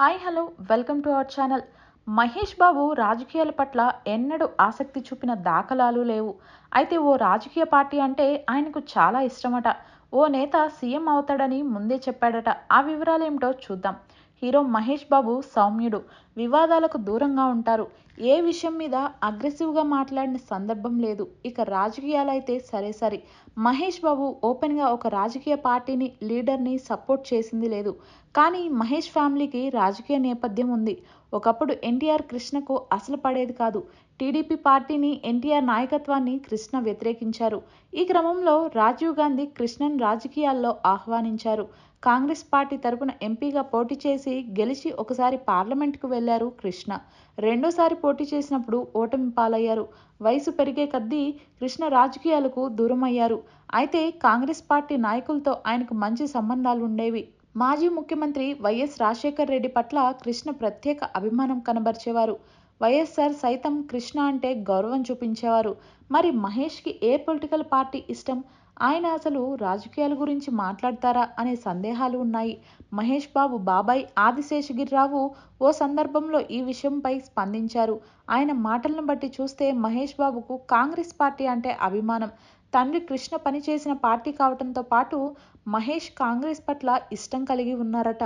Hi hello welcome to our channel. Mahesh Babu రాజకీయాల పట్ల ఎన్నడూ ఆసక్తి చూపిన దాఖలాలు లేవు. అయితే ఓ రాజకీయ పార్టీ అంటే ఆయనకు చాలా ఇష్టమట. ఓ నేత సీఎం అవుతాడని ముందే చెప్పాడట. ఆ వివరాలేమిటో చూద్దాం. హీరో మహేష్ బాబు సౌమ్యుడు. వివాదాలకు దూరంగా ఉంటారు. ఏ విషయం మీద అగ్రెసివ్గా మాట్లాడిన సందర్భం లేదు. ఇక రాజకీయాలైతే సరే సరే. మహేష్ బాబు ఓపెన్గా ఒక రాజకీయ పార్టీని లీడర్ని సపోర్ట్ చేసింది లేదు. కానీ మహేష్ ఫ్యామిలీకి రాజకీయ నేపథ్యం ఉంది. ఒకప్పుడు ఎన్టీఆర్ కృష్ణకు అసలు పడేది కాదు. టీడీపీ పార్టీని ఎన్టీఆర్ నాయకత్వాన్ని కృష్ణ వ్యతిరేకించారు. ఈ క్రమంలో రాజీవ్ గాంధీ కృష్ణన్ రాజకీయాల్లో ఆహ్వానించారు. కాంగ్రెస్ పార్టీ తరపున ఎంపీగా పోటీ చేసి గెలిచి ఒకసారి పార్లమెంట్కు వెళ్ళారు కృష్ణ. రెండోసారి పోటీ చేసినప్పుడు ఓటమి పాలయ్యారు. వయసు పెరిగే కొద్దీ కృష్ణ రాజకీయాలకు దూరమయ్యారు. అయితే కాంగ్రెస్ పార్టీ నాయకులతో ఆయనకు మంచి సంబంధాలు ఉండేవి మాజీ ముఖ్యమంత్రి వైఎస్ రాజశేఖర్ రెడ్డి పట్ల కృష్ణ ప్రత్యేక అభిమానం కనబరిచేవారు. వైఎస్ఆర్ సైతం కృష్ణ అంటే గౌరవం చూపించేవారు. మరి మహేష్కి ఏ పొలిటికల్ పార్టీ ఇష్టం? ఆయన అసలు రాజకీయాల గురించి మాట్లాడతారా అనే సందేహాలు ఉన్నాయి. మహేష్ బాబు బాబాయ్ ఆదిశేషగిరిరావు ఓ సందర్భంలో ఈ విషయంపై స్పందించారు. ఆయన మాటలను బట్టి చూస్తే మహేష్ బాబుకు కాంగ్రెస్ పార్టీ అంటే అభిమానం. తండ్రి కృష్ణ పనిచేసిన పార్టీ కావడంతో పాటు మహేష్ కాంగ్రెస్ పట్ల ఇష్టం కలిగి ఉన్నారట.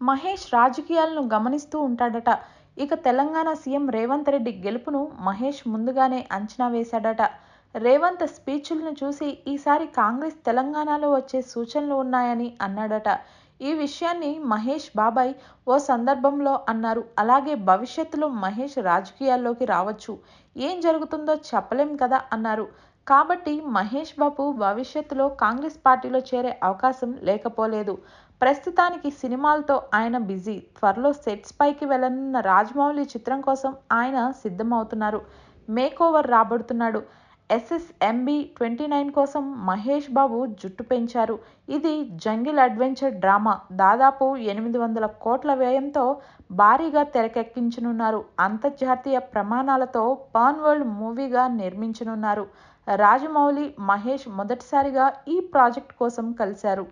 మహేష్ రాజకీయాలను గమనిస్తూ ఉంటాడట. ఇక తెలంగాణ సీఎం రేవంత్ రెడ్డి గెలుపును మహేష్ ముందుగానే అంచనా వేశాడట. రేవంత్ స్పీచ్లను చూసి ఈసారి కాంగ్రెస్ తెలంగాణలో వచ్చే సూచనలు ఉన్నాయని అన్నాడట. ఈ విషయాన్ని మహేష్ బాబాయ్ ఓ సందర్భంలో అన్నారు. అలాగే భవిష్యత్తులో మహేష్ రాజకీయాల్లోకి రావచ్చు. ఏం జరుగుతుందో చెప్పలేం కదా అన్నారు. కాబట్టి మహేష్ బాబు భవిష్యత్తులో కాంగ్రెస్ పార్టీలో చేరే అవకాశం లేకపోలేదు. ప్రస్తుతానికి సినిమాలతో ఆయన బిజీ. త్వరలో సెట్స్ పైకి వెళ్ళనున్న రాజమౌళి చిత్రం కోసం ఆయన సిద్ధమవుతున్నారు. మేక్ ఓవర్ రాబడుతున్నాడు. ఎస్ఎస్ఎంబి ట్వంటీ నైన్ కోసం మహేష్ బాబు జుట్టు పెంచారు. ఇది జంగిల్ అడ్వెంచర్ డ్రామా. దాదాపు ఎనిమిది వందల కోట్ల వ్యయంతో భారీగా తెరకెక్కించనున్నారు. అంతర్జాతీయ ప్రమాణాలతో పాన్ వరల్డ్ మూవీగా నిర్మించనున్నారు. రాజమౌళి మహేష్ మొదటిసారిగా ఈ ప్రాజెక్ట్ కోసం కలిశారు.